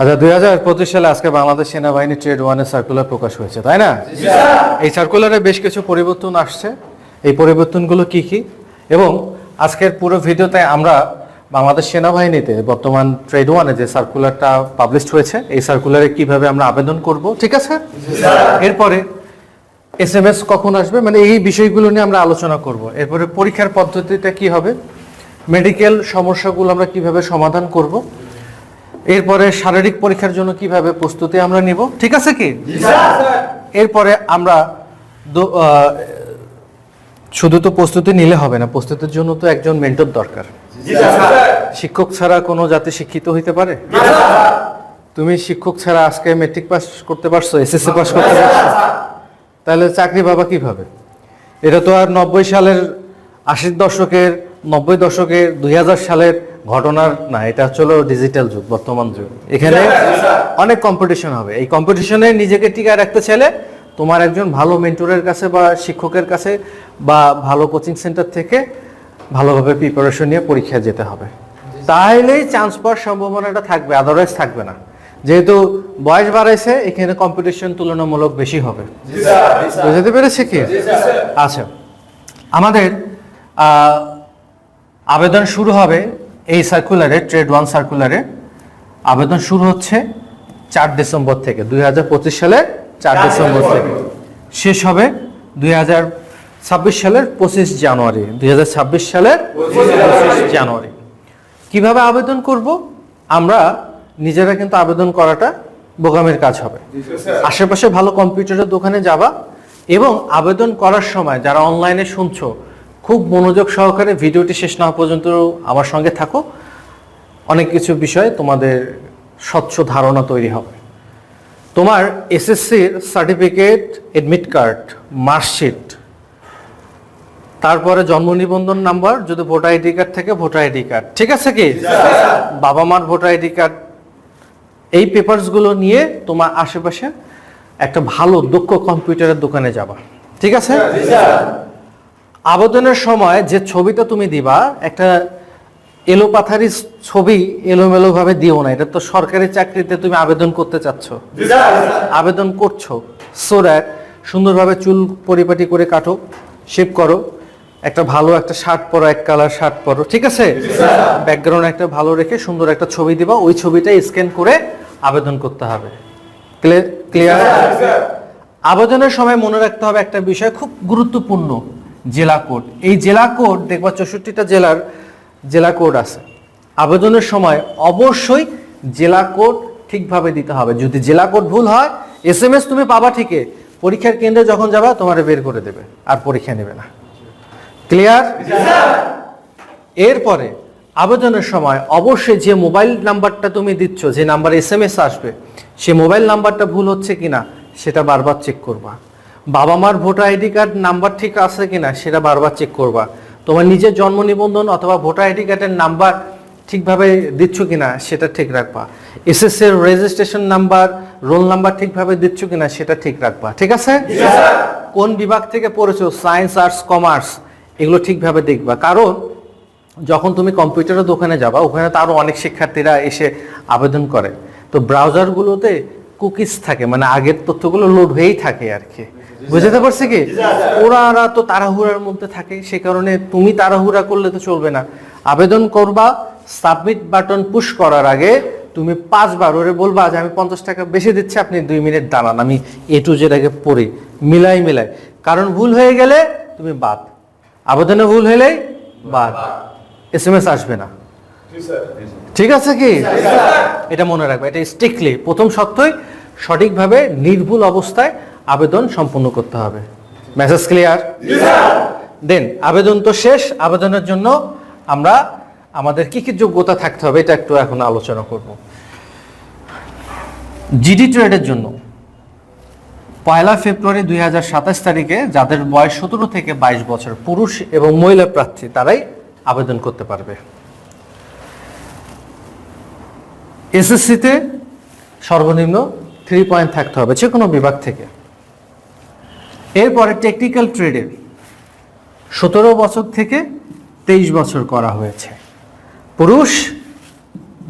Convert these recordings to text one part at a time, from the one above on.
আচ্ছা দুই হাজার পঁচিশ সালে আজকে বাংলাদেশ সেনাবাহিনী ট্রেড ওয়ানের সার্কুলার প্রকাশ হয়েছে তাই না? এই সার্কুলারে বেশ কিছু পরিবর্তন আসছে। এই পরিবর্তনগুলো কি কি? এবং আজকের পুরো ভিডিওতে আমরা বাংলাদেশ সেনাবাহিনীতে বর্তমান ট্রেড ওয়ানে যে সার্কুলারটা পাবলিশ হয়েছে এই সার্কুলারে কীভাবে আমরা আবেদন করব ঠিক আছে? এরপরে এস এম এস কখন আসবে? মানে এই বিষয়গুলো নিয়ে আমরা আলোচনা করব। এরপরে পরীক্ষার পদ্ধতিটা কি হবে? মেডিকেল সমস্যাগুলো আমরা কীভাবে সমাধান করব? এরপরে শারীরিক পরীক্ষার জন্য কীভাবে প্রস্তুতি আমরা নিব? ঠিক আছে কি? এরপরে আমরা শুধু তো প্রস্তুতি নিলে হবে না, প্রস্তুতির জন্য তো একজন মেন্টর দরকার। শিক্ষক ছাড়া কোনো জাতি শিক্ষিত হইতে পারে? তুমি শিক্ষক ছাড়া আজকে মেট্রিক পাস করতে পারছ এসএসসি পাস করতে পারছ। তাহলে চাকরি পাবা কীভাবে? এটা তো আর নব্বই সালের আশির দশকের নব্বই দশকের দুই হাজার সালের ঘটনার না এটা হচ্ছিল ডিজিটাল যুগ বর্তমান যুগ। এখানে অনেক কম্পিটিশন হবে। এই কম্পিটিশনে নিজেকে টিকায় রাখতে চাইলে তোমার একজন ভালো মেন্টরের কাছে বা শিক্ষকের কাছে বা ভালো কোচিং সেন্টার থেকে ভালোভাবে প্রিপারেশন নিয়ে পরীক্ষা যেতে হবে। তাহলেই চান্স পাওয়ার সম্ভাবনাটা থাকবে আদারওয়াইজ থাকবে না। যেহেতু বয়স বাড়াইছে এখানে কম্পিটিশন তুলনামূলক বেশি হবে। বুঝতে পেরেছে কি? আচ্ছা। আমাদের আবেদন শুরু হবে এই সার্কুলারে ট্রেড ওয়ান সার্কুলারে আবেদন শুরু হচ্ছে চার ডিসেম্বর থেকে দুই হাজার পঁচিশ সালে চার ডিসেম্বর থেকে। শেষ হবে দুই হাজার ছাব্বিশ সালের পঁচিশ জানুয়ারি দুই হাজার ছাব্বিশ সালের পঁচিশ জানুয়ারি। কীভাবে আবেদন করব? আমরা নিজেরা কিন্তু আবেদন করাটা বোকামের কাজ হবে। আশেপাশে ভালো কম্পিউটারের দোকানে যাবা এবং আবেদন করার সময় যারা অনলাইনে শুনছো খুব মনোযোগ সহকারে ভিডিওটি শেষ না হওয়া পর্যন্ত আমার সঙ্গে থাকো। অনেক কিছু বিষয়ে তোমাদের স্বচ্ছ ধারণা তৈরি হবে। তোমার এসএসসির সার্টিফিকেট এডমিট কার্ড মার্কশিট তারপরে জন্ম নিবন্ধন নাম্বার যদি ভোটার আইডি কার্ড থেকে ভোটার আইডি কার্ড। ঠিক আছে কি? বাবা মার ভোটার আইডি কার্ড। এই পেপারসগুলো নিয়ে তোমার আশেপাশে একটা ভালো দক্ষ কম্পিউটারের দোকানে যাবা। ঠিক আছে? আবেদনের সময় যে ছবিটা তুমি দিবা একটা এলোপাথারি ছবি এলোমেলো ভাবে দিও না। এটা তো সরকারি চাকরিতে তুমি আবেদন করতে চাচ্ছ। আবেদন করছ। সো দ্যাট সুন্দরভাবে চুল পরিপাটি করে কাটো শেপ করো। একটা ভালো একটা শার্ট পরো এক কালার শার্ট পরো ঠিক আছে? ব্যাকগ্রাউন্ড একটা ভালো রেখে সুন্দর একটা ছবি দিবা। ওই ছবিটা স্ক্যান করে আবেদন করতে হবে। ক্লিয়ার আবেদনের সময় মনে রাখতে হবে একটা বিষয় খুব গুরুত্বপূর্ণ। জেলা কোড। এই জেলা কোড দেখবা চৌষট্টিটা জেলার জেলা কোড আছে। আবেদনের সময় অবশ্যই জেলা কোড ঠিকভাবে দিতে হবে। যদি জেলা কোড ভুল হয় এস এম এস তুমি পাবা ঠিকই। পরীক্ষার কেন্দ্রে যখন যাবা তোমার বের করে দেবে আর পরীক্ষা নেবে না। ক্লিয়ার এরপরে আবেদনের সময় অবশ্যই যে মোবাইল নাম্বারটা তুমি দিচ্ছ যে নাম্বার এস এম এস আসবে সে মোবাইল নাম্বারটা ভুল হচ্ছে কিনা সেটা বারবার চেক করবা। বাবা মার ভোটার আইডি কার্ড নাম্বার ঠিক আছে কিনা সেটা বারবার চেক করবা। তোমার নিজের জন্ম নিবন্ধন অথবা ভোটার আইডি কার্ডের নাম্বার ঠিকভাবে দিচ্ছ কিনা সেটা ঠিক রাখবা। এসএস এর রেজিস্ট্রেশন নাম্বার রোল নাম্বার ঠিকভাবে দিচ্ছ কিনা সেটা ঠিক রাখবা। ঠিক আছে? কোন বিভাগ থেকে পড়েছো? সায়েন্স আর্টস কমার্স এগুলো ঠিকভাবে দেখবা। কারণ যখন তুমি কম্পিউটারের দোকানে যাবা ওখানে তো আরও অনেক শিক্ষার্থীরা এসে আবেদন করে। তো ব্রাউজারগুলোতে কুকিজ থাকে মানে আগের তথ্যগুলো লোড হয়েই থাকে আর কি। বুঝতে পারছি কি? ওরা তো তাড়াহুড়ার মধ্যে থাকে, সে কারণে তুমি তাড়াহুড়া করলে তো চলবে না। আবেদন করবা, সাবমিট বাটন পুশ করার আগে তুমি পাঁচবার ওরে বলবা যে আমি পঞ্চাশ টাকা বেশি দিচ্ছি, আপনি দুই মিনিট দাঁড়ান, আমি এ টু জেড আগে পড়ি, মিলাই মিলাই। কারণ ভুল হয়ে গেলে তুমি বাদ। আবেদনে ভুল হলেই বাদ। এস এম এস আসবে না। ঠিক আছে কি? এটা মনে রাখবে এটা স্ট্রিক্টলি প্রথম সত্যই সঠিকভাবে নির্ভুল অবস্থায় আবেদন সম্পূর্ণ করতে হবে। মেসেজ ক্লিয়ার দেন আবেদন তো শেষ আবেদনের জন্য আমরা আমাদের কি কি যোগ্যতা থাকতে হবে এটা একটু এখন আলোচনা করব। জিডি ট্রেডের জন্য পয়লা ফেব্রুয়ারি দুই হাজার সাতাশ তারিখে যাদের বয়স সতেরো থেকে বাইশ বছর পুরুষ এবং মহিলা প্রার্থী তারাই আবেদন করতে পারবে। এসএসসিতে সর্বনিম্ন থ্রি পয়েন্ট থাকতে হবে যে কোনো বিভাগ থেকে। এরপরে টেকনিক্যাল ট্রেডে সতেরো বছর থেকে তেইশ বছর করা হয়েছে। পুরুষ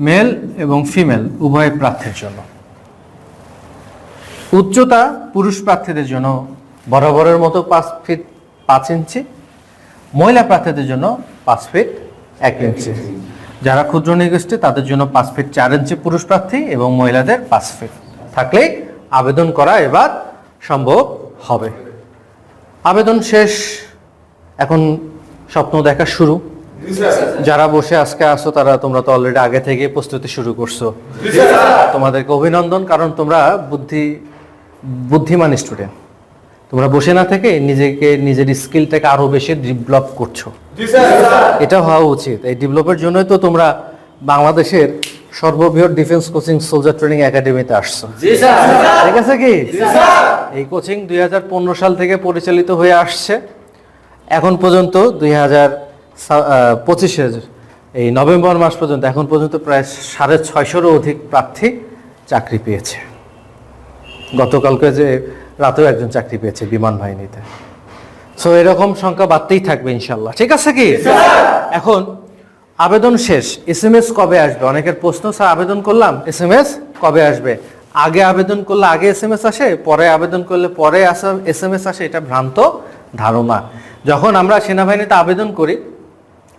মেল এবং ফিমেল উভয় প্রার্থীর জন্য। উচ্চতা পুরুষ প্রার্থীদের জন্য বরাবরের মতো পাঁচ ফিট পাঁচ ইঞ্চি, মহিলা প্রার্থীদের জন্য পাঁচ ফিট এক ইঞ্চি। যারা ক্ষুদ্র নিগোষ্ঠী, তাদের জন্য পাঁচ ফিট চার ইঞ্চি পুরুষ প্রার্থী এবং মহিলাদের পাঁচ ফিট থাকলেই আবেদন করা এবার সম্ভব হবে। আবেদন শেষ। এখন স্বপ্ন দেখা শুরু। যারা বসে আজকে আসো তারা তোমরা তো অলরেডি আগে থেকে প্রস্তুতি শুরু করছ। তোমাদেরকে অভিনন্দন, কারণ তোমরা বুদ্ধি, বুদ্ধিমান স্টুডেন্ট তোমরা বসে না থেকে নিজেকে নিজের স্কিলটাকে আরও বেশি ডেভেলপ করছ। এটা হওয়া উচিত। এই ডেভেলপের জন্যই তো তোমরা বাংলাদেশের সর্ববৃহৎ ডিফেন্স কোচিং সোলজার ট্রেনিং একাডেমিতে আসছো। ঠিক আছে কি? এই কোচিং দুই হাজার পনেরো সাল থেকে পরিচালিত হয়ে আসছে। এখন পর্যন্ত দুই হাজার পঁচিশের এই নভেম্বর মাস পর্যন্ত এখন পর্যন্ত প্রায় সাড়ে ছয়শোরও অধিক প্রার্থী চাকরি পেয়েছে। গতকালকে যে রাতেও একজন চাকরি পেয়েছে বিমান বাহিনীতে। সো এরকম সংখ্যা বাড়তেই থাকবে ইনশাল্লাহ ঠিক আছে কি? এখন আবেদন শেষ। এস এম এস কবে আসবে? অনেকের প্রশ্ন স্যার আবেদন করলাম এস এম এস কবে আসবে? আগে আবেদন করলে আগে এস এম এস আসে পরে আবেদন করলে পরে আসা এস এম এস আসে এটা ভ্রান্ত ধারণা। যখন আমরা সেনাবাহিনীতে আবেদন করি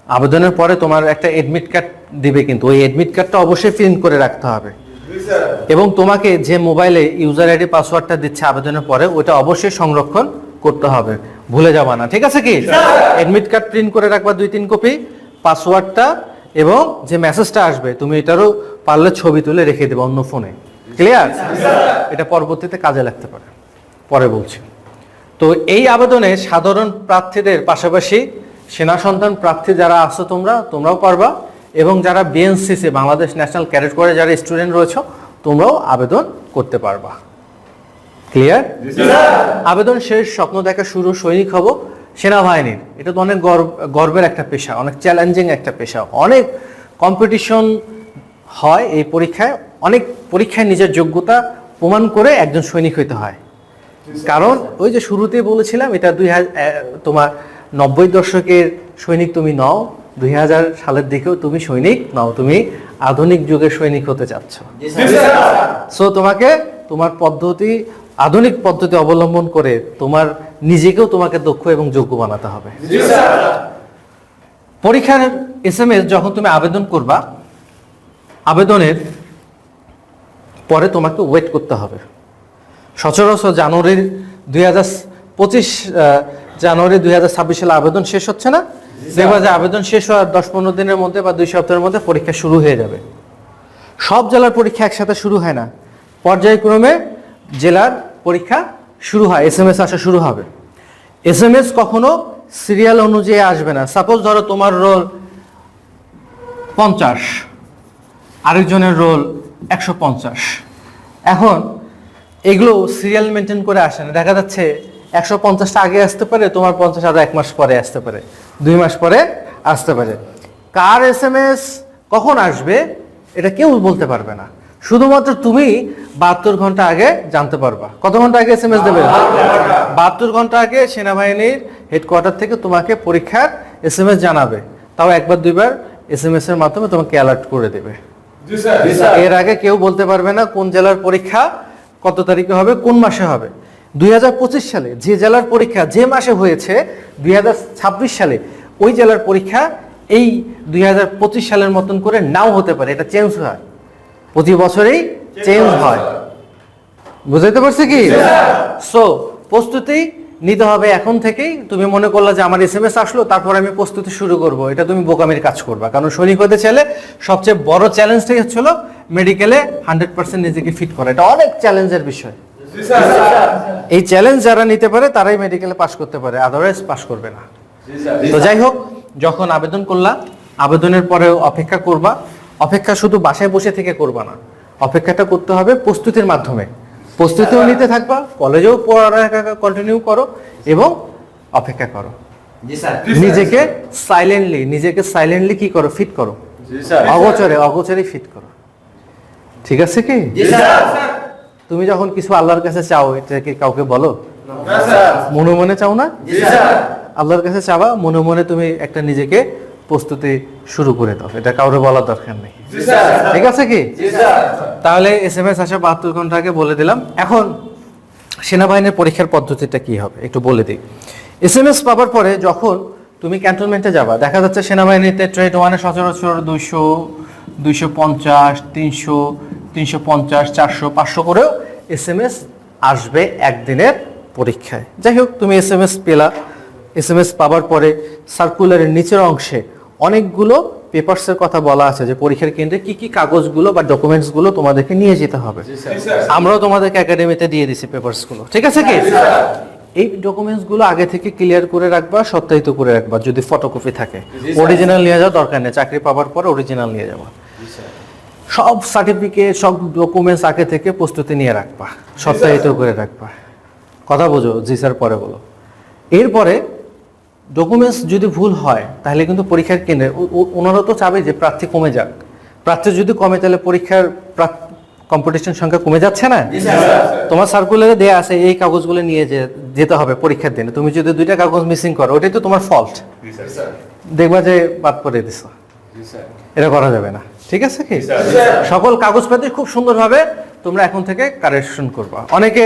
আবেদনের পরে তোমার একটা এডমিট কার্ড দিবে কিন্তু ওই এডমিট কার্ডটা অবশ্যই প্রিন্ট করে রাখতে হবে। এবং তোমাকে যে মোবাইলে ইউজার আইডি পাসওয়ার্ডটা দিচ্ছে আবেদনের পরে ওটা অবশ্যই সংরক্ষণ করতে হবে। ভুলে যাবা না ঠিক আছে কি? এডমিট কার্ড প্রিন্ট করে রাখবা দুই তিন কপি পাসওয়ার্ডটা এবং যে মেসেজটা আসবে তুমি এটারও পারলে ছবি তুলে রেখে দেবে অন্য ফোনে ক্লিয়ার এটা পরবর্তীতে কাজে লাগতে পারে। পরে বলছি। তো এই আবেদনে সাধারণ প্রার্থীদের পাশাপাশি সেনা সন্তান প্রার্থী যারা আছো তোমরা তোমরাও পারবা। এবং যারা বিএনসিসি বাংলাদেশ ন্যাশনাল ক্যাডেট করে যারা স্টুডেন্ট রয়েছে তোমরাও আবেদন করতে পারবা। ক্লিয়ার আবেদন শেষ স্বপ্ন দেখা শুরু সৈনিক হব সেনাবাহিনীর। এটা তো অনেক গর্ব গর্বের একটা পেশা অনেক চ্যালেঞ্জিং একটা পেশা। অনেক কম্পিটিশন হয় এই পরীক্ষায় অনেক পরীক্ষায় নিজের যোগ্যতা প্রমাণ করে একজন সৈনিক হইতে হয়। কারণ ওই যে শুরুতেই বলেছিলাম এটা দুই হাজার তোমার নব্বই দশকের সৈনিক তুমি নও দুই হাজার সালের দিকেও তুমি সৈনিক নও তুমি আধুনিক যুগের সৈনিক হতে চাচ্ছ। সো তোমাকে তোমার পদ্ধতি আধুনিক পদ্ধতি অবলম্বন করে তোমার নিজেকেও তোমাকে দক্ষ এবং যোগ্য বানাতে হবে। পরীক্ষার এস এম এস যখন তুমি আবেদন করবা আবেদনের পরে তোমাকে ওয়েট করতে হবে। সচরাচর জানুয়ারির দুই হাজার পঁচিশ জানুয়ারি দুই হাজার ছাব্বিশ সালে আবেদন শেষ হচ্ছে না। দেখবা যে আবেদন শেষ হওয়ার দশ পনেরো দিনের মধ্যে বা দুই সপ্তাহের মধ্যে পরীক্ষা শুরু হয়ে যাবে। সব জেলার পরীক্ষা একসাথে শুরু হয় না। পর্যায়ক্রমে জেলার পরীক্ষা শুরু হয় এস এম এস আসা শুরু হবে। এস এম এস কখনো সিরিয়াল অনুযায়ী আসবে না। সাপোজ ধরো তোমার রোল পঞ্চাশ, আরেকজনের রোল একশো পঞ্চাশ। এখন এগুলো সিরিয়াল মেনটেন করে আসে না। দেখা যাচ্ছে একশো পঞ্চাশটা আগে আসতে পারে তোমার পঞ্চাশ আরও এক মাস পরে আসতে পারে দুই মাস পরে আসতে পারে। কার এস এম এস কখন আসবে এটা কেউ বলতে পারবে না। শুধুমাত্র তুমি বাহাত্তর ঘণ্টা আগে জানতে পারবা। কত ঘণ্টা আগে এস এম এস দেবে? বাহাত্তর ঘণ্টা আগে সেনাবাহিনীর হেডকোয়ার্টার থেকে তোমাকে পরীক্ষার এস এম এস জানাবে। তাও একবার দুইবার এস এম এস এর মাধ্যমে তোমাকে অ্যালার্ট করে দেবে। এর আগে কেউ বলতে পারবে না কোন জেলার পরীক্ষা কত তারিখে হবে কোন মাসে হবে। দুই হাজার পঁচিশ সালে যে জেলার পরীক্ষা যে মাসে হয়েছে দুই হাজার ছাব্বিশ সালে ওই জেলার পরীক্ষা এই দুই হাজার পঁচিশ সালের মতন করে নাও হতে পারে। এটা চেঞ্জ হয়। প্রতি বছরেই চেঞ্জ হয়। বুঝাইতে পারছি কি? সো প্রস্তুতি নিতে হবে এখন থেকেই। তুমি মনে করলে যে আমার এস এম এস আসলো তারপর আমি প্রস্তুতি শুরু করব। এটা তুমি বোকামির কাজ করবা। কারণ সৈনিক হতে চাইলে সবচেয়ে বড় চ্যালেঞ্জটাই হচ্ছিল মেডিকেলে হান্ড্রেড পার্সেন্ট নিজেকে ফিট করা। এটা অনেক চ্যালেঞ্জের বিষয়। এই চ্যালেঞ্জ যারা নিতে পারে তারাই মেডিকেলে পাশ করতে পারে আদারওয়াইজ পাশ করবে না। তো যাই হোক যখন আবেদন করলা আবেদনের পরে অপেক্ষা করবা। অপেক্ষা শুধু বাসায় বসে থেকে করবা না অপেক্ষাটা করতে হবে প্রস্তুতির মাধ্যমে। প্রস্তুতিও নিতে থাকবা কলেজেও পড়ালেখা কন্টিনিউ করো এবং অপেক্ষা করো। নিজেকে সাইলেন্টলি নিজেকে সাইলেন্টলি কি করো? ফিট করো। অগোচরে অগোচরে ফিট করো। ঠিক আছে কি? তুমি যখন কিছু আল্লাহর কাছে চাও এটা কি কাউকে বলো? মনে মনে চাও না? আল্লাহর কাছে চাওয়া মনে মনে তুমি একটা নিজেকে প্রস্তুতি শুরু করে দাও। এটা কাউরে বলার দরকার নেই। ঠিক আছে কি? তাহলে এস এম এস আসা বাহাত্তর ঘণ্টা আগে বলে দিলাম। এখন সেনাবাহিনীর পরীক্ষার পদ্ধতিটা কি হবে? একটু বলে দিই। এস এম এস পাওয়ার পরে যখন তুমি ক্যান্টনমেন্টে যাবা দেখা যাচ্ছে সেনাবাহিনীতে ট্রেড ওয়ানে সচরাচর দুইশো দুইশো পঞ্চাশ তিনশো তিনশো পঞ্চাশ চারশো পাঁচশো করেও এস এম এস আসবে একদিনের পরীক্ষায়। যাই হোক তুমি এস এম এস পেলা। এস এম এস পাওয়ার পরে সার্কুলারের নিচের অংশে অনেকগুলো পেপারসের কথা বলা আছে যে পরীক্ষার কেন্দ্রে কি কি কাগজগুলো বা ডকুমেন্টসগুলো তোমাদেরকে নিয়ে যেতে হবে। আমরাও তোমাদেরকে একাডেমিতে দিয়ে দিছি পেপারসগুলো ঠিক আছে কি? এই ডকুমেন্টসগুলো আগে থেকে ক্লিয়ার করে রাখবা সত্যায়িত করে রাখবা যদি ফটোকপি থাকে। অরিজিনাল নিয়ে যাওয়া দরকার নেই। চাকরি পাওয়ার পর অরিজিনাল নিয়ে যাওয়া সব সার্টিফিকেট সব ডকুমেন্টস আগে থেকে প্রস্তুতি নিয়ে রাখবা সপ্তাহিত করে রাখবা। কথা বোঝো জি স্যার পরে বলো। এরপরে ডকুমেন্টস যদি ভুল হয় তাহলে কিন্তু পরীক্ষার কেন্দ্রে ওনারা তো চাবে যে প্রার্থী কমে যাক। প্রার্থী যদি কমে তাহলে পরীক্ষার কম্পিটিশন সংখ্যা কমে যাচ্ছে না? তোমার সার্কুলারে দেয়া আছে এই কাগজগুলো নিয়ে যে- যেতে হবে পরীক্ষার দিনে। তুমি যদি দুইটা কাগজ মিসিং করো ওটাই তো তোমার ফল্ট দেখবা যে বাদ পরে দিছ। এটা করা যাবে না। ঠিক আছে কি? সকল কাগজপাতি খুব সুন্দরভাবে তোমরা এখন থেকে কারেকশন করবা। অনেকে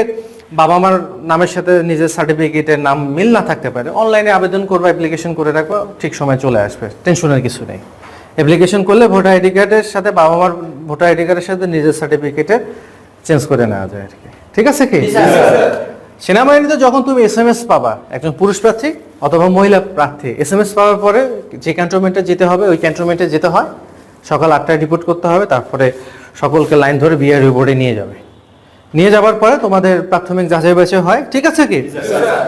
বাবা মার নামের সাথে নিজের সার্টিফিকেটের নাম মিল না থাকতে পারে। অনলাইনে আবেদন করবা অ্যাপ্লিকেশন করে রাখবা ঠিক সময় চলে আসবে। টেনশনের কিছু নেই। অ্যাপ্লিকেশন করলে ভোটার আইডি কার্ডের সাথে বাবা মার ভোটার আইডি কার্ডের সাথে নিজের সার্টিফিকেটে চেঞ্জ করে নেওয়া যায় আর কি। ঠিক আছে কি? সেনাবাহিনীতে যখন তুমি এস এম এস পাবা একজন পুরুষ প্রার্থী অথবা মহিলা প্রার্থী এস এম এস পাওয়ার পরে যে ক্যান্টনমেন্টে যেতে হবে ওই ক্যান্টনমেন্টে যেতে হয়। সকাল আটটায় রিপোর্ট করতে হবে, তারপরে সকলকে লাইন ধরে বিআর রিপোর্টে নিয়ে যাবে। নিয়ে যাওয়ার পরে তোমাদের প্রাথমিক যাচাই বাছাই হয়, ঠিক আছে কি?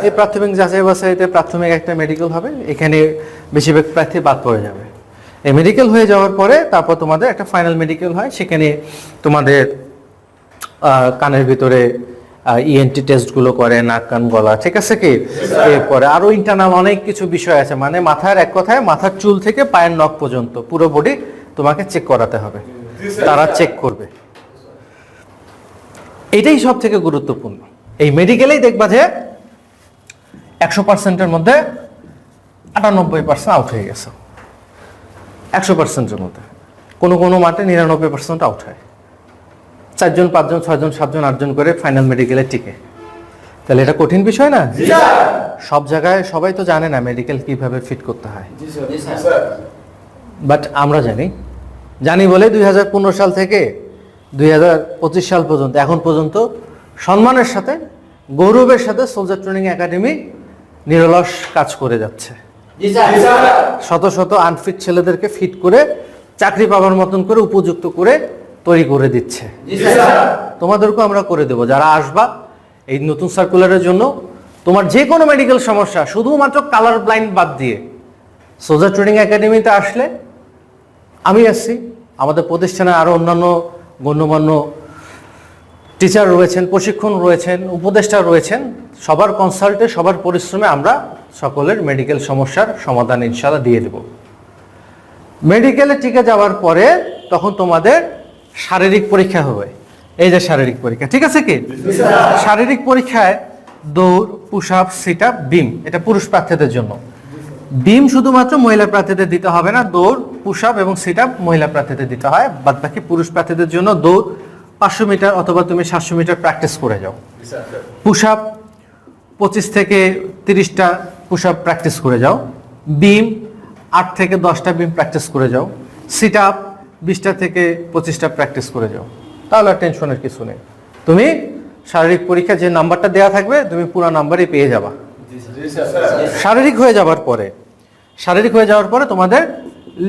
এই প্রাথমিক যাচাই বাছাইতে প্রাথমিক একটা মেডিকেল হবে, এখানে বেশিরভাগ প্রার্থী বাদ পড়ে যাবে। এই মেডিকেল হয়ে যাওয়ার পরে তারপর তোমাদের একটা ফাইনাল মেডিকেল হয়, সেখানে তোমাদের কানের ভিতরে ইএনটি টেস্টগুলো করে, নাক, কান, গলা, ঠিক আছে কি? এরপরে আরও ইন্টারনাল অনেক কিছু বিষয় আছে মানে মাথার এক কথায় মাথার চুল থেকে পায়ের নখ পর্যন্ত, পুরো বডি তোমাকে চেক করাতে হবে। তারা চেক করবে। এটাই সব থেকে গুরুত্বপূর্ণ। এই মেডিকেলেই দেখবা যে একশো পার্সেন্টের মধ্যে আটানব্বই পার্সেন্ট আউট হয়ে গেছে। একশো পার্সেন্টের মধ্যে। কোনো কোনো মাঠে নিরানব্বই পার্সেন্ট আউট হয়। চারজন পাঁচজন ছয়জন সাতজন আটজন করে ফাইনাল মেডিকেলে টিকে। তাহলে এটা কঠিন বিষয় না? সব জায়গায় সবাই তো জানে না মেডিকেল কীভাবে ফিট করতে হয়। বাট আমরা জানি। জানি বলে দুই হাজার পনেরো সাল থেকে দুই হাজার পঁচিশ সাল পর্যন্ত এখন পর্যন্ত সম্মানের সাথে গৌরবের সাথে সোলজার ট্রেনিং একাডেমি নিরলস কাজ করে যাচ্ছে। শত শত আনফিট ছেলেদেরকে ফিট করে চাকরি পাওয়ার মতন করে উপযুক্ত করে তৈরি করে দিচ্ছে। তোমাদেরকেও আমরা করে দেবো। যারা আসবা এই নতুন সার্কুলারের জন্য তোমার যে কোনো মেডিকেল সমস্যা শুধুমাত্র কালার ব্লাইন্ড বাদ দিয়ে সোজা ট্রেনিং একাডেমিতে আসলে আমি আসছি আমাদের প্রতিষ্ঠানে আরও অন্যান্য গণ্যমান্য টিচার রয়েছেন, প্রশিক্ষণ রয়েছেন, উপদেষ্টা রয়েছেন। সবার কনসাল্টে সবার পরিশ্রমে আমরা সকলের মেডিকেল সমস্যার সমাধান ইনশাল্লাহ দিয়ে দেব। মেডিকেলে টিকে যাওয়ার পরে তখন তোমাদের শারীরিক পরীক্ষা হবে। এই যে শারীরিক পরীক্ষা, ঠিক আছে কি? শারীরিক পরীক্ষায় দৌড় push up sit up beam এটা পুরুষ প্রার্থীদের জন্য। বিম শুধুমাত্র মহিলা প্রার্থীদের দিতে হবে না দৌড় পুশ আপ এবং সিট আপ মহিলা প্রার্থীদের দিতে হয়। বাদ বাকি পুরুষ প্রার্থীদের জন্য দৌড় পাঁচশো মিটার অথবা তুমি সাতশো মিটার প্র্যাকটিস করে যাও। পুশ আপ পঁচিশ থেকে তিরিশটা পুশ আপ প্র্যাকটিস করে যাও। বিম আট থেকে দশটা বিম প্র্যাকটিস করে যাও। সিট আপ বিশটা থেকে পঁচিশটা প্র্যাকটিস করে যাও। তাহলে আর টেনশনের কিছু নেই। তুমি শারীরিক পরীক্ষা যে নাম্বারটা দেওয়া থাকবে তুমি পুরো নাম্বারই পেয়ে যাবা। শারীরিক হয়ে যাওয়ার পরে শারীরিক হয়ে যাওয়ার পরে তোমাদের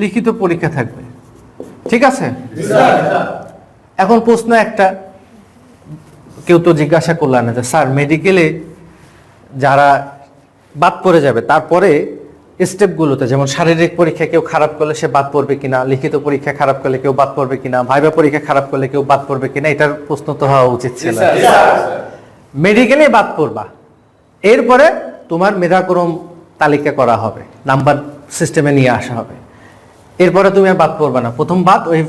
লিখিত পরীক্ষা থাকবে। ঠিক আছে? এখন প্রশ্ন একটা। কেউ তো জিজ্ঞাসা করলাম না যে স্যার মেডিকেলে যারা বাদ পড়ে যাবে তারপরে স্টেপগুলোতে যেমন শারীরিক পরীক্ষা কেউ খারাপ করলে সে বাদ পড়বে কিনা লিখিত পরীক্ষা খারাপ করলে কেউ বাদ পড়বে কিনা ভাইবা পরীক্ষা খারাপ করলে কেউ বাদ পড়বে কিনা এটার প্রশ্ন তো হওয়া উচিত ছিল। মেডিকেলে বাদ পড়বা। এরপরে তোমার মেধাক্রম তালিকা করা হবে নাম্বার সিস্টেমে নিয়ে আসা হবে। এরপরে তুমি আর বাদ পড়বে না। প্রথম বাদ ওই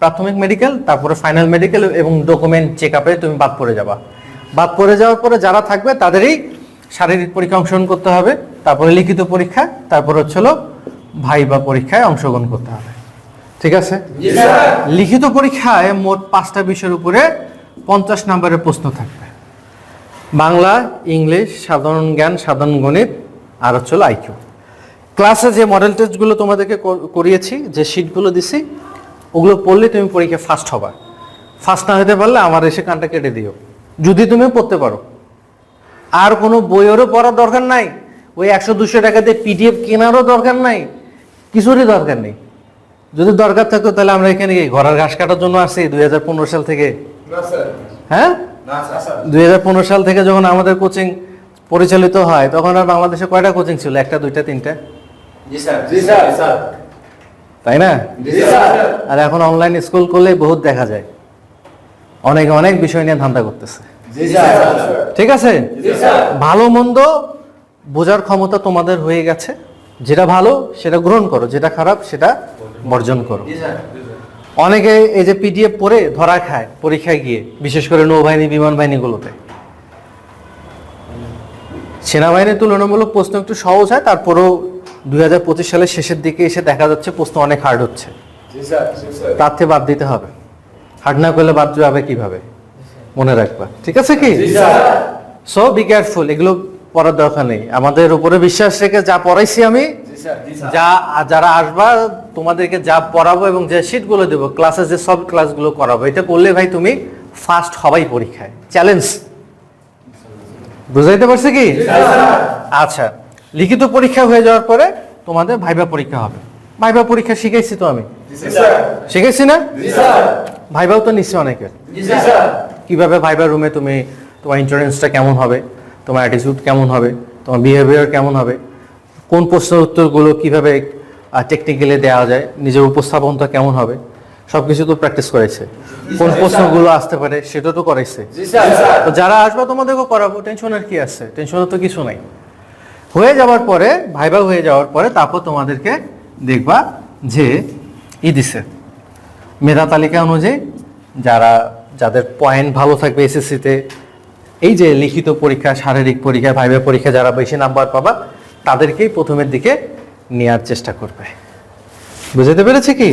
প্রাথমিক মেডিকেল তারপরে ফাইনাল মেডিকেল এবং ডকুমেন্ট চেক আপে তুমি বাদ পড়ে যাবা। বাদ পড়ে যাওয়ার পরে যারা থাকবে তাদেরই শারীরিক পরীক্ষা অংশগ্রহণ করতে হবে তারপরে লিখিত পরীক্ষা তারপর হচ্ছে হচ্ছিল ভাইবা পরীক্ষায় অংশগ্রহণ করতে হবে। ঠিক আছে? লিখিত পরীক্ষায় মোট পাঁচটা বিষয়ের উপরে পঞ্চাশ নম্বরের প্রশ্ন থাকবে। বাংলা ইংলিশ সাধারণ জ্ঞান সাধারণ গণিত আর হচ্ছে হলো আইকিউ ক্লাসে যে মডেল টেস্টগুলো তোমাদেরকে করিয়েছি যে শিটগুলো দিছি ওগুলো পড়লে তুমি পরীক্ষা ফার্স্ট হবা। ফার্স্ট না হতে পারলে আমার এসে কানটা কেটে দিও। যদি তুমি পড়তে পারো। আর কোনো বইয়েরও পড়ার দরকার নাই। ওই একশো দুশো টাকা দিয়ে পিডিএফ কেনারও দরকার নাই। কিছুরই দরকার নেই। যদি দরকার থাকতো তাহলে আমরা এখানে কি ঘোড়ার ঘাস কাটার জন্য আসছি দুই সাল থেকে। হ্যাঁ? দুই হাজার পনেরো সাল থেকে যখন আমাদের কোচিং পরিচালিত হয় তখন আর বাংলাদেশে কয়টা কোচিং ছিল? একটা দুইটা তিনটা? তাই না? আর এখন অনলাইন স্কুল করলেই বহুত দেখা যায়। অনেক অনেক বিষয় নিয়ে ধান্দা করতেছে। ঠিক আছে? ভালো মন্দ বোঝার ক্ষমতা তোমাদের হয়ে গেছে। যেটা ভালো সেটা গ্রহণ করো। যেটা খারাপ সেটা বর্জন করো। অনেকে এই যে পিডিএফ পড়ে ধরা খায় পরীক্ষায় গিয়ে বিশেষ করে নৌবাহিনী বিমান বাহিনীগুলোতে সেনাবাহিনীর তুলনামূলক প্রশ্ন একটু সহজ হয় তারপরেও দুই সালের শেষের দিকে এসে দেখা যাচ্ছে প্রশ্ন অনেক হার্ড হচ্ছে। তার থেকে বাদ দিতে হবে। হার্ড না করলে বাদ যাবে কীভাবে? মনে রাখবা। ঠিক আছে কি? সো বি কেয়ারফুল এগুলো পড়ার দরকার নেই। আমাদের উপরে বিশ্বাস রেখে যা পড়াইছি আমি যা যারা আসবা তোমাদেরকে যা পড়াবো এবং যে শিটগুলো দেবো ক্লাসে যে সব ক্লাসগুলো করাবো। এটা করলে ভাই তুমি ফার্স্ট হবাই পরীক্ষায়। চ্যালেঞ্জ বুঝাইতে পারছি কি? আচ্ছা লিখিত পরীক্ষা হয়ে যাওয়ার পরে তোমাদের ভাইবা পরীক্ষা হবে। ভাইবা পরীক্ষা শিখাইছি তো আমি। শিখাইছি না? ভাইবাও তো নিশ্চয় অনেকের। কীভাবে ভাইবার রুমে তুমি তোমার ইন্টারেন্সটা কেমন হবে? তোমার অ্যাটিটিউড কেমন হবে? তোমার বিহেভিয়ার কেমন হবে? কোন প্রশ্নের উত্তরগুলো কীভাবে টেকনিক্যালি দেওয়া যায়? নিজের উপস্থাপনটা কেমন হবে? সব কিছু তো প্র্যাকটিস করেছে। কোন প্রশ্নগুলো আসতে পারে সেটা তো করাইছে। তো যারা আসবে তোমাদেরকে করাবো টেনশনের কি আছে? টেনশনের তো কিছু নাই। হয়ে যাওয়ার পরে ভাইবা হয়ে যাওয়ার পরে তারপর তোমাদেরকে দেখবা যে ই দিছে। মেধা তালিকা অনুযায়ী যারা যাদের পয়েন্ট ভালো থাকবে এসএসসিতে এই যে লিখিত পরীক্ষা শারীরিক পরীক্ষা ভাইবা পরীক্ষা যারা বেশি নাম্বার পাবা তাদেরকেই প্রথমের দিকে নেওয়ার চেষ্টা করবে। বুঝতে পেরেছে কি?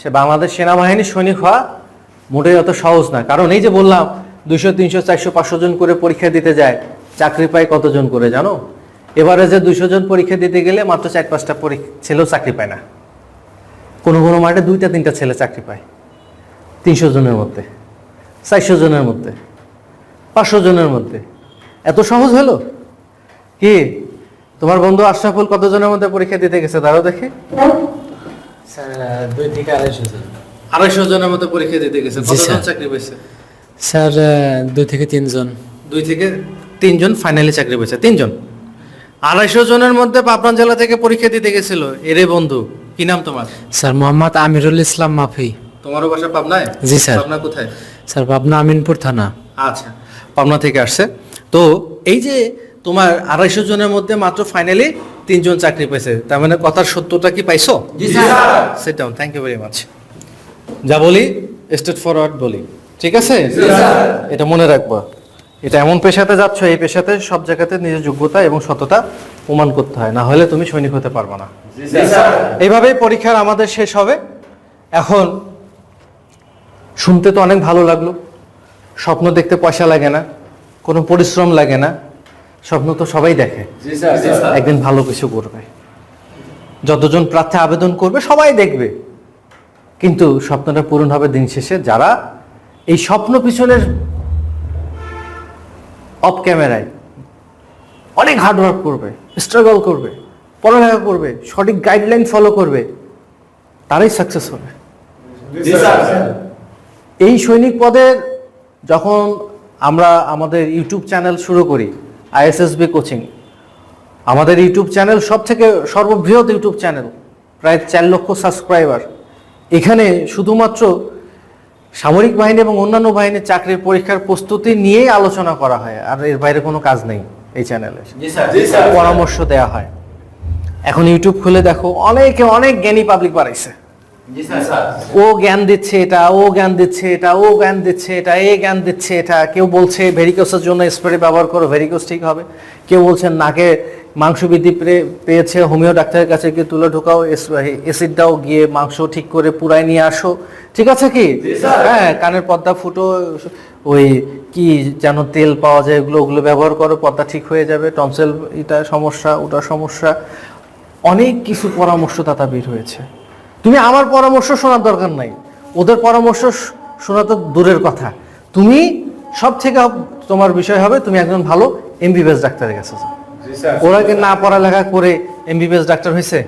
সে বাংলাদেশ সেনাবাহিনীর সৈনিক হওয়া মোটেই অত সহজ না। কারণ এই যে বললাম, দুইশো, তিনশো, চারশো, পাঁচশো জন করে পরীক্ষা দিতে যায়, চাকরি পায় কতজন করে জানো? এবারে যে দুইশো জন পরীক্ষা দিতে গেলে মাত্র চার, পাঁচটা পরীক্ষা ছেলেও চাকরি পায় না। কোনো কোনো মাঠে দুইটা, তিনটা ছেলে চাকরি পায়। তিনশো জনের মধ্যে, চারশো জনের মধ্যে, পাঁচশো জনের মধ্যে। এত সহজ হলো? কি? তোমার বন্ধু আশরাফুল কতজনের মধ্যে পরীক্ষা দিতে গেছে তারও দেখি? দুই থেকে আড়াইশো জন। আড়াইশো জনের মধ্যে পরীক্ষা দিতে গেছে। কতজন স্যার। চাকরি পেয়েছে স্যার দুই থেকে তিনজন। দুই থেকে তিনজন ফাইনালি চাকরি পেয়েছে তিনজন। আড়াইশো জনের মধ্যে পাবনা জেলা থেকে পরীক্ষা দিতে গেছিল। এরে বন্ধু কি নাম তোমার? স্যার মোহাম্মদ আমিরুল ইসলাম মাফি। তোমারও বাসা পাবনায়? জি, স্যার। পাবনা কোথায়? স্যার পাবনা আমিনপুর থানা। আচ্ছা পাবনা থেকে আসছে। তো এই যে তোমার আড়াইশো জনের মধ্যে মাত্র ফাইনালি তিনজন চাকরি পেয়েছে তার মানে কথার সত্যটা কি পাইছো? Set down thank you very much যা বলি স্টেট ফরওয়ার্ড বলি। ঠিক আছে? এটা মনে রাখবা। এটা এমন পেশাতে যাচ্ছ এই পেশাতে সব জায়গাতে নিজের যোগ্যতা এবং সততা প্রমাণ করতে হয়। না হলে তুমি সৈনিক হতে পারবে না। এইভাবেই পরীক্ষার আমাদের শেষ হবে। এখন শুনতে তো অনেক ভালো লাগল। স্বপ্ন দেখতে পয়সা লাগে না কোনো পরিশ্রম লাগে না। স্বপ্ন তো সবাই দেখে। একদিন ভালো কিছু করবে। যতজন প্রার্থী আবেদন করবে সবাই দেখবে। কিন্তু স্বপ্নটা পূরণ হবে দিন শেষে যারা এই স্বপ্ন পিছনের অফ ক্যামেরায় অনেক হার্ডওয়ার্ক করবে স্ট্রাগল করবে পড়ালেখা করবে সঠিক গাইডলাইন ফলো করবে তারাই সাকসেস হবে। এই সৈনিক পদের যখন আমরা আমাদের ইউটিউব চ্যানেল শুরু করি আইএসএসবি কোচিং আমাদের ইউটিউব চ্যানেল সব থেকে সর্ববৃহৎ ইউটিউব চ্যানেল প্রায় চার লক্ষ সাবস্ক্রাইবার এখানে শুধুমাত্র সামরিক বাহিনী এবং অন্যান্য বাহিনীর চাকরির পরীক্ষার প্রস্তুতি নিয়েই আলোচনা করা হয় আর এর বাইরে কোনো কাজ নেই এই চ্যানেলে পরামর্শ দেওয়া হয়। এখন ইউটিউব খুলে দেখো অনেকে অনেক জ্ঞানী পাবলিক বাড়াইছে। ও জ্ঞান দিচ্ছে এটা ও জ্ঞান দিচ্ছে এটা ও জ্ঞান দিচ্ছে এটা এ জ্ঞান দিচ্ছে এটা। কেউ বলছে ভেরিকোসের জন্য স্প্রে ব্যবহার করো ভেরিকোস ঠিক হবে। কেউ বলছেন নাকে মাংস বৃদ্ধি পেয়েছে হোমিও ডাক্তারের কাছে গিয়ে তুলে ঢোকাও এসিড দাও গিয়ে মাংস ঠিক করে পুরাই নিয়ে আসো। ঠিক আছে কি? হ্যাঁ কানের পর্দা ফুটো ওই কি যেন তেল পাওয়া যায় ওগুলো ওগুলো ব্যবহার করো পর্দা ঠিক হয়ে যাবে টনসেল এটা সমস্যা ওটা সমস্যা। অনেক কিছু পরামর্শ দাতা বের হয়েছে। তুমি আমার পরামর্শ শোনার দরকার নাই। ওদের পরামর্শ শোনা তো দূরের কথা। তুমি সব থেকে তোমার বিষয় হবে তুমি একজন ভালো এমবিবিএস ডাক্তারের কাছে যাও। ওরা কি না পড়ালেখা করে এমবিবিএস ডাক্তার হয়েছে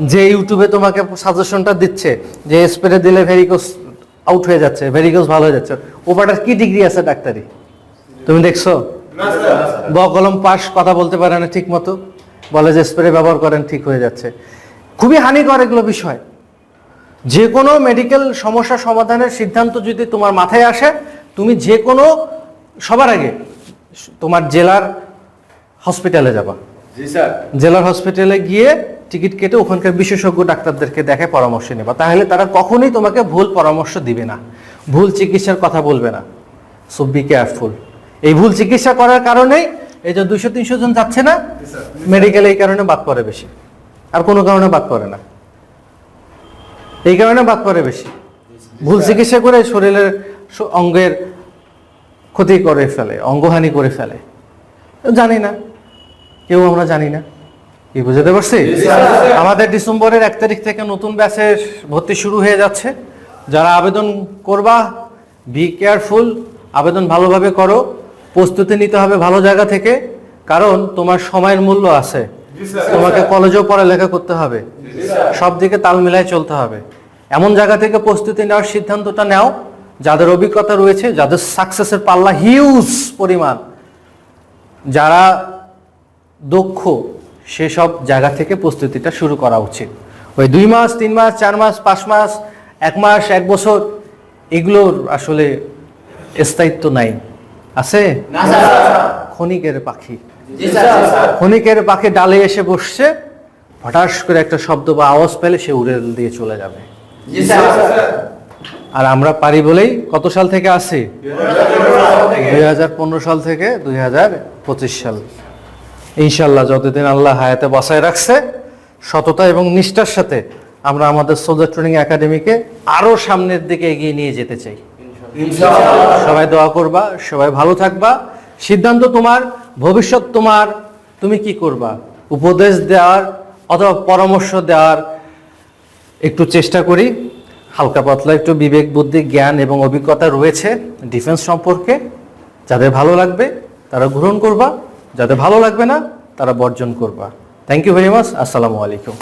যে ইউটিউবে তোমাকে সাজেশনটা দিচ্ছে যে স্প্রে দিলে ভেরিকোস আউট হয়ে যাচ্ছে ভেরিকোস ভালো হয়ে যাচ্ছে ওপাটার কি ডিগ্রি আছে ডাক্তারি? তুমি দেখছ? ব কলম পাস কথা বলতে পারে না ঠিক মতো বলে যে স্প্রে ব্যবহার করেন ঠিক হয়ে যাচ্ছে। খুবই হানিকর এগুলো বিষয়। যে কোনো মেডিকেল সমস্যা সমাধানের সিদ্ধান্ত যদি তোমার মাথায় আসে তুমি যে কোনো সবার আগে তোমার জেলার হসপিটালে যাবা। জেলার হসপিটালে গিয়ে টিকিট কেটে ওখানকার বিশেষজ্ঞ ডাক্তারদেরকে দেখে পরামর্শ নেবা। তাহলে তারা কখনোই তোমাকে ভুল পরামর্শ দিবে না। ভুল চিকিৎসার কথা বলবে না। সো বি কেয়ারফুল এই ভুল চিকিৎসা করার কারণেই এই যে দুইশো তিনশো জন যাচ্ছে না মেডিকেলে এই কারণে বাদ পড়ে বেশি। আর কোনো কারণে বাদ পড়ে না। এই কারণে বাদ পড়ে বেশি। ভুল চিকিৎসা করে শরীরের অঙ্গের ক্ষতি করে ফেলে অঙ্গহানি করে ফেলে। জানি না। কেউ আমরা জানি না। কি বুঝতে পারছি? আমাদের ডিসেম্বরের এক তারিখ থেকে নতুন ব্যাচের ভর্তি শুরু হয়ে যাচ্ছে। যারা আবেদন করবা বি কেয়ারফুল আবেদন ভালোভাবে করো প্রস্তুতি নিতে হবে ভালো জায়গা থেকে কারণ তোমার সময়ের মূল্য আছে। তোমাকে কলেজেও পড়ালেখা করতে হবে। সব দিকে তাল মিলায় চলতে হবে। এমন জায়গা থেকে প্রস্তুতি নেওয়ার সিদ্ধান্তটা নাও যাদের অভিজ্ঞতা রয়েছে যাদের সাকসেসের পাল্লা হিউজ পরিমাণ। যারা দক্ষ সেসব জায়গা থেকে প্রস্তুতিটা শুরু করা উচিত। ওই দুই মাস তিন মাস চার মাস পাঁচ মাস এক মাস এক বছর এগুলোর আসলে স্থায়িত্ব নাই। আছে? ক্ষণিকের পাখি। ক্ষণিকের পাখি ডালে এসে বসছে হঠাৎ করে একটা শব্দ বা আওয়াজ পেলে সে উড়ে দিয়ে চলে যাবে। আর আমরা পারি বলেই কত সাল থেকে আসি দুই হাজার পনেরো সাল থেকে। দুই হাজার পঁচিশ সাল। ইনশাল্লাহ যতদিন আল্লাহ হায়াতে বসায় রাখছে সততা এবং নিষ্ঠার সাথে আমরা আমাদের সোলজার ট্রেনিং একাডেমিকে আরও সামনের দিকে এগিয়ে নিয়ে যেতে চাই। সবাই দোয়া করবা সবাই ভালো থাকবা। সিদ্ধান্ত তোমার ভবিষ্যৎ তোমার তুমি কি করবা? উপদেশ দেওয়ার অথবা পরামর্শ দেওয়ার একটু চেষ্টা করি। হালকা পাতলা একটু বিবেক বুদ্ধি জ্ঞান এবং অভিজ্ঞতা রয়েছে ডিফেন্স সম্পর্কে। যাদের ভালো লাগবে তারা গ্রহণ করবা। যাদের ভালো লাগবে না তারা বর্জন করবা। থ্যাংক ইউ ভেরি মাচ আসসালামু আলাইকুম।